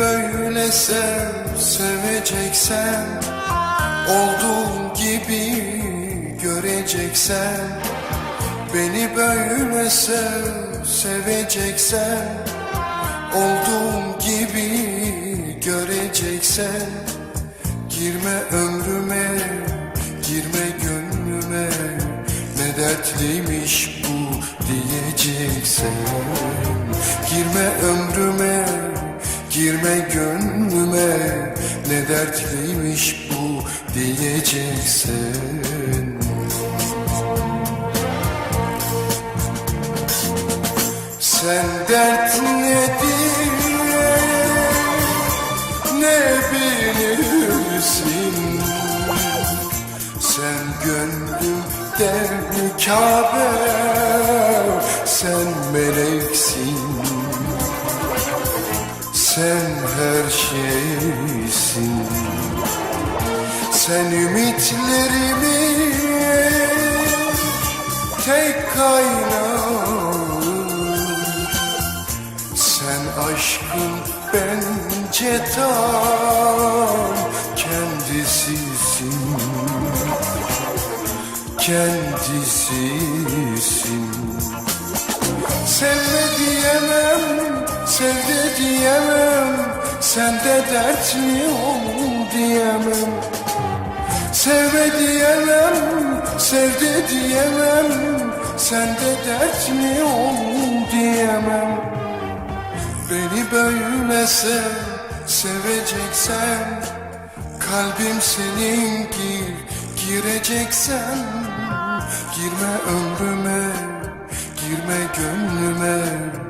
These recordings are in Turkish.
böyle sev, seveceksen Olduğum gibi göreceksen Beni böyle sev, seveceksen Olduğum gibi göreceksen Girme ömrüme, girme gönlüme Ne dertliymiş girme gönlüme Ne dertliymiş bu diyeceksen Sen dert nedir ne bilirsin? Sen gönlümde Kabe Sen meleksin Sen her şeysin. Sen ümitlerimi tek kaynağı sen aşkın bence tam kendisisin. Kendisisin. Sevme diyemem, sevde diyemem Sende dertli ol diyemem. Sevme diyemem, sevde diyemem Sende dertli ol diyemem. Beni böyle sev, seveceksen Kalbim senin gir, gireceksen. Girme ömrüme, girme gönlüme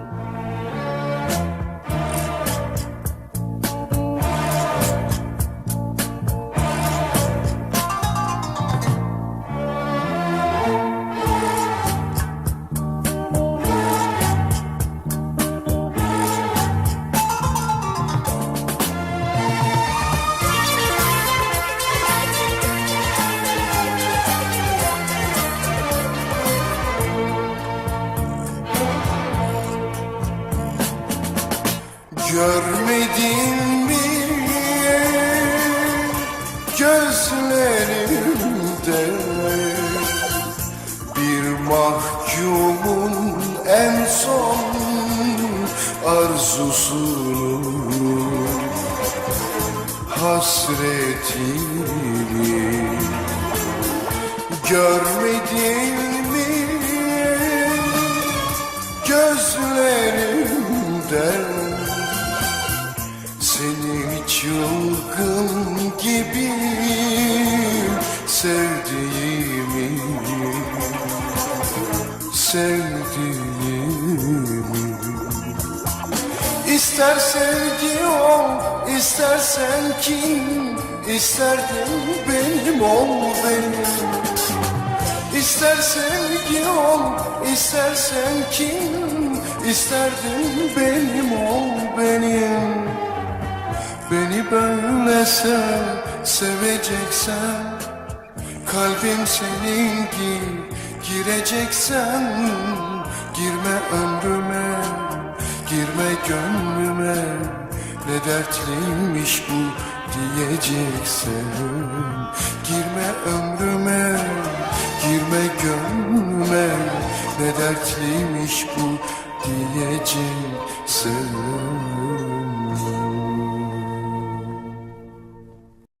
Görmedin mi? Gözlerimde Bir mahkumun en son arzusunu. Hasretini Görmedin mi? Gözlerimden seni çılgın gibi sevdiğimi Sevdiğimi. İster sevgi ol, istersen kim İsterdim benim ol benim. İster sevgi ol, istersen kim İsterdim benim ol benim Beni böyle sev, seveceksen Kalbim senin gir, gireceksen Girme ömrüme, girme gönlüme Ne dertliymiş bu diyeceksen. Girme ömrüme, girme gönlüme Ne dertliymiş bu diyeceksen